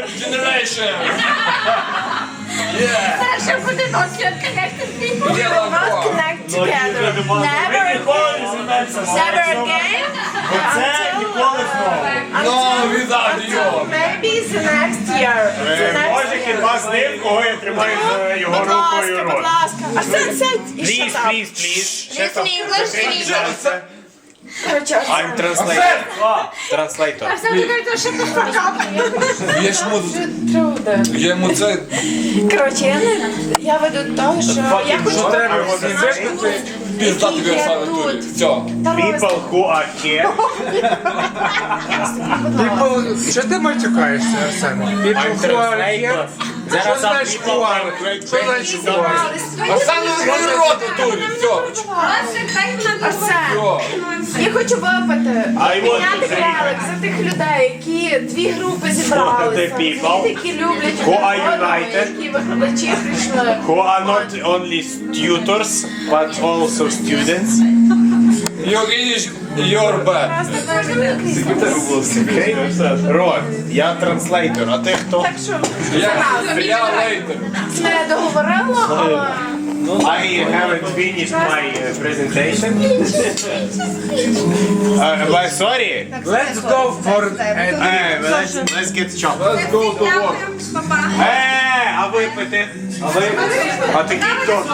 third generation. yeah. Sarah not connected people. We will not connect together. Never again. Never again. Until, no, without you. Maybe it's next year. The Можете два з кого я тримаю за його руку і рот. Будь. Please, please, please. Please, English, English. Це. Короче, I'm translator. Translator. Я ж йому, Трудно. я йому це... Короче, я не я веду до того, що я хочу Пізда тобі Є тут. турі. Все. people who are here. People, що ти матюкаєшся, Арсен? People I'm who are translator. here. There Що are some значить people who are? from Що значить who are? Оксана, закрий рот турі. Все. Арсен, Все. я хочу випити. Підняти to за тих людей, які дві групи зібралися. Ті, які люблять who are одного, united. які викладачі прийшли. Who are not only tutors, but also students. Your English, your bad. Рот, я транслейтер, а ти хто? Так що Я, я later. не договорила, але I haven't finished my uh, presentation. uh, but sorry. Let's go for Uh, Uh, let's, let's get chocolate. Let's go to work. Е, а випити? А ви? А такий хто?